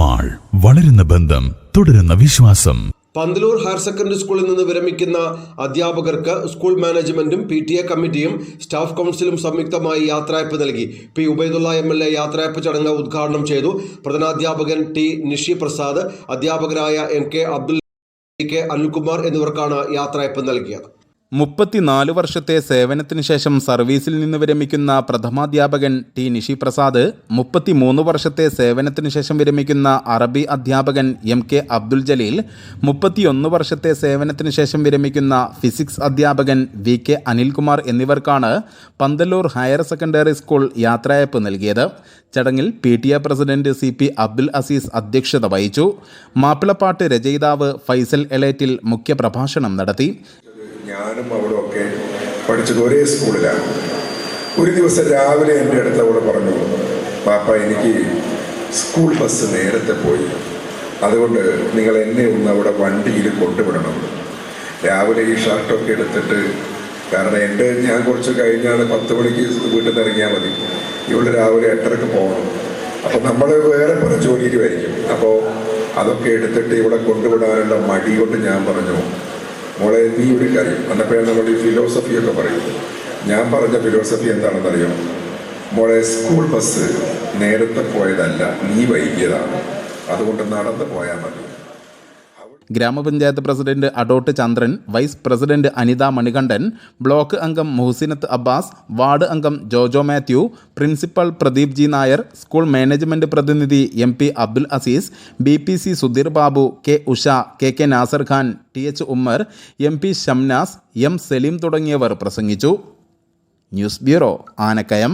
Mall വളരുന്ന ബന്ധം തുടരുന്ന വിശ്വാസം. പന്തലൂർ ഹയർ സെക്കൻഡറി സ്കൂളിൽ നിന്ന് വിരമിക്കുന്ന അധ്യാപകർക്ക് സ്കൂൾ മാനേജ്മെന്റും പി ടി എ കമ്മിറ്റിയും സ്റ്റാഫ് കൗൺസിലും സംയുക്തമായി യാത്രയപ്പ് നൽകി. P Ubaidullah M L A യാത്രയപ്പ് ചടങ്ങ് ഉദ്ഘാടനം ചെയ്തു പ്രധാനാധ്യാപകൻ ടി നിഷി പ്രസാദ് അധ്യാപകരായ M K Abdul K Anilkumar എന്നിവർക്കാണ് യാത്രയപ്പ് നൽകിയത്. മുപ്പത്തിനാല് വർഷത്തെ സേവനത്തിന് ശേഷം സർവീസിൽ നിന്ന് വിരമിക്കുന്ന പ്രഥമാധ്യാപകൻ ടി നിഷി പ്രസാദ് മുപ്പത്തിമൂന്ന് വർഷത്തെ സേവനത്തിന് ശേഷം വിരമിക്കുന്ന അറബി അധ്യാപകൻ എം കെ അബ്ദുൽ ജലീൽ മുപ്പത്തിയൊന്ന് വർഷത്തെ സേവനത്തിന് ശേഷം വിരമിക്കുന്ന ഫിസിക്സ് അധ്യാപകൻ വി കെ അനിൽകുമാർ എന്നിവർക്കാണ് പന്തല്ലൂർ ഹയർ സെക്കൻഡറി സ്കൂൾ യാത്രയപ്പ് നൽകിയത്. ചടങ്ങിൽ P T A president C P Abdul Azeez അധ്യക്ഷത വഹിച്ചു. മാപ്പിളപ്പാട്ട് രചയിതാവ് ഫൈസൽ എലേറ്റിൽ മുഖ്യപ്രഭാഷണം നടത്തി. ഞാനും അവളും ഒക്കെ പഠിച്ചത് ഒരേ സ്കൂളിലാണ്. ഒരു ദിവസം രാവിലെ എന്റെ അടുത്ത് അവൾ പറഞ്ഞു പാപ്പ എനിക്ക് സ്കൂൾ ബസ് നേരത്തെ പോയി. അതുകൊണ്ട് നിങ്ങൾ എന്നെ ഒന്ന് അവിടെ വണ്ടിയിൽ കൊണ്ടുവിടണം. രാവിലെ ഈ ഷർട്ടൊക്കെ എടുത്തിട്ട് കാരണം എന്റെ ഞാൻ കുറച്ച് കഴിഞ്ഞാൽ പത്ത് മണിക്ക് വീട്ടിൽ നിന്ന് ഇറങ്ങിയാൽ മതി. ഇവിടെ രാവിലെ എട്ടരക്ക് പോകണം. അപ്പോൾ നമ്മൾ വേറെ പല ജോലിയിലുമായിരിക്കും അപ്പോൾ അതൊക്കെ എടുത്തിട്ട് ഇവിടെ കൊണ്ടുവിടാനുള്ള മടി കൊണ്ട് ഞാൻ പറഞ്ഞു മോളെ നീ ഒരു കാര്യം. അന്നപ്പോഴാണ് നമ്മൾ ഈ ഫിലോസഫിയൊക്കെ പറയും. ഞാൻ പറഞ്ഞ ഫിലോസഫി എന്താണെന്നറിയോ? മോളെ സ്കൂൾ ബസ് നേരത്തെ പോയതല്ല നീ വൈകിയതാണ്. അതുകൊണ്ട് നടന്നു പോയാൽ മതി. ഗ്രാമപഞ്ചായത്ത് president Adot Chandran vice president Anitha Manikandan block അംഗം മുഹസിനത്ത് അബ്ബാസ് വാർഡ് അംഗം Jojo Mathew principal Pradeep G Nair school management പ്രതിനിധി M P Abdul Azeez B P C Sudheer Babu K Usha K K Nasar Khan T H Ummer M P Shamnas M Saleem തുടങ്ങിയവർ പ്രസംഗിച്ചു. News bureau Anakkayam.